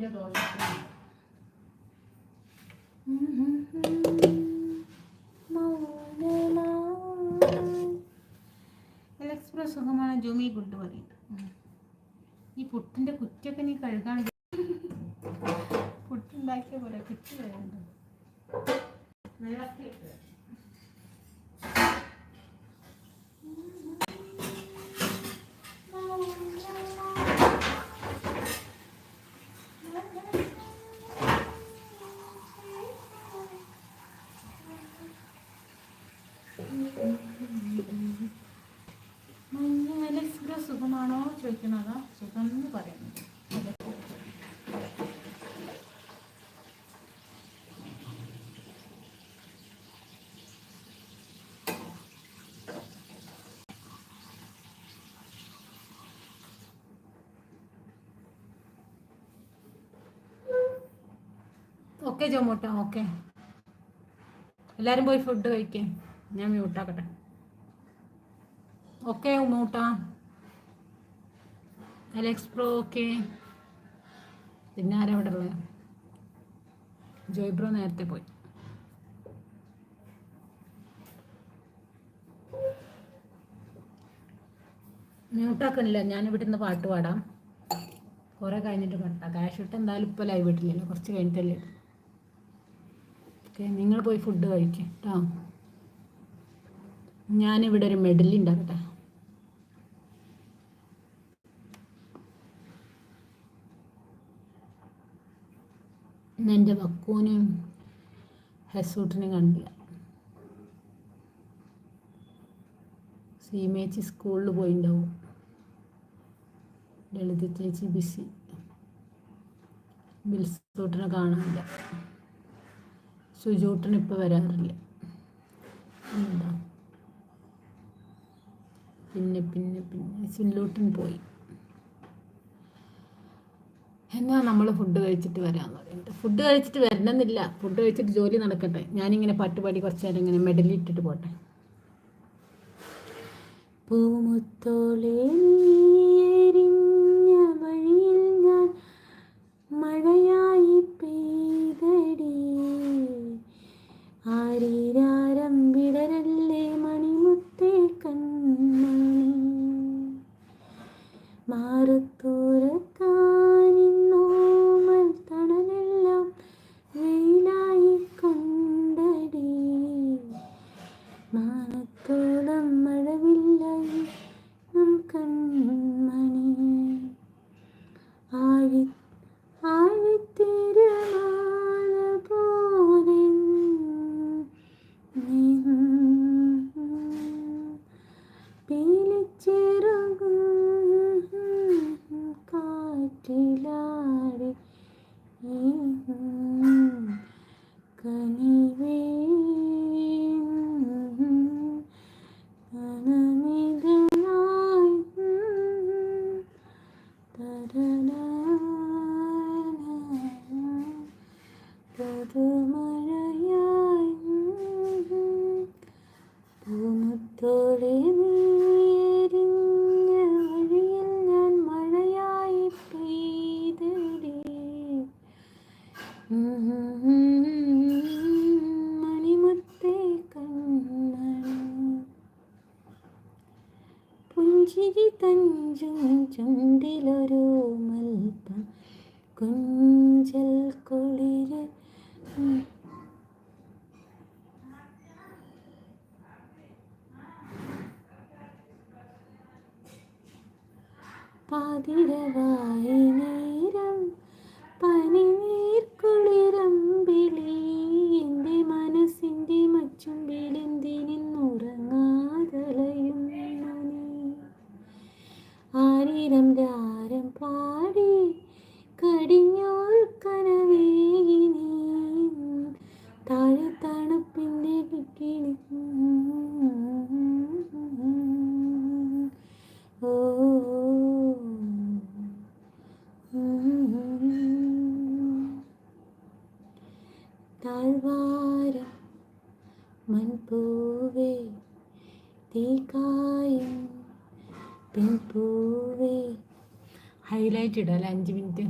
വലിയ ദോഷം എക്സ്പ്രസ് സുഖമാണ്. ജൂമി ഗുഡ് പറയുന്നത് ഈ പുട്ടിന്റെ കുറ്റൊക്കെ നീ കഴുകാണ് പുട്ടുണ്ടാക്കിയ പോലെ കുറ്റി വേണ്ട മഞ്ഞ എക്സ്പ്രസ് സുഖമാണോ ചോദിക്കുന്നതാ? സുഖം എന്ന് പറയുന്നത് ഓക്കെ ജോമോട്ടോ ഓക്കെ. എല്ലാവരും പോയി ഫുഡ് കഴിക്കേ. ഞാൻ മ്യൂട്ടാക്കട്ടെ ഓക്കെ ഉമ്മൂട്ട അലക്സ് പ്രോ ഓക്കെ പിന്നെ ആരാ ഇവിടെ ഉള്ളത് ജോയ് ബ്രോ നേരത്തെ പോയി. മ്യൂട്ടാക്കണില്ല ഞാൻ ഇവിടെ നിന്ന് പാട്ട് പാടാം. കുറേ കഴിഞ്ഞിട്ട് പാട്ടാ ക്യാഷ് ഇട്ട് എന്തായാലും ഇപ്പോൾ ലൈവ് ഇട്ടില്ലല്ലോ കുറച്ച് കഴിഞ്ഞിട്ടല്ലേ ഓക്കെ നിങ്ങൾ പോയി ഫുഡ് കഴിക്കും കേട്ടോ ഞാനിവിടെ ഒരു മെഡൽ ഉണ്ടാക്കട്ടെ ഇന്ന് എന്റെ വക്കൂനെയും ഹെസൂട്ടിനെയും കണ്ടില്ല. സീമേച്ചി സ്കൂളിൽ പോയിണ്ടാവും. ലളിത ചേച്ചി ബിസി ബിൽസൂട്ടിനെ കാണാനില്ല. സുജൂട്ടിന് ഇപ്പോൾ വരാറില്ല. എന്താ? പിന്നെ പിന്നെ പിന്നെ സില്ലൂട്ടിന് പോയി. എന്നാ നമ്മൾ ഫുഡ് കഴിച്ചിട്ട് വരാമെന്ന് പറയുന്നത് ഫുഡ് കഴിച്ചിട്ട് വരണമെന്നില്ല. ഫുഡ് കഴിച്ചിട്ട് ജോലി നടക്കട്ടെ. ഞാനിങ്ങനെ പാട്ടുപാടി കുറച്ച് നേരം ഇങ്ങനെ മെഡലിട്ടിട്ട് പോട്ടെ. പൂമുത്തോളേ എരിഞ്ഞ വഴിയിൽ ഞാൻ മഴയായി മാറത്തൂരക്കാനിന്നോമൽ മണിമുത്തേ കണ്ണണി പുഞ്ചിരി തഞ്ചും ചുണ്ടിലൊരു മൽപ്പം. കുഞ്ചൽ കുളിര്. പാതിരവായി ആരിരം ഗാരം പാടി കടിഞ്ഞോൾ കനവേനി താഴെ തണുപ്പിന്റെ കിക്കിളി ഓ. താഴ്വാരം മൺപൂവേ തീക്കായും പിൻപൂവേ ഹൈലൈറ്റ് ഇടാം അല്ലേ? അഞ്ച് മിനിറ്റ്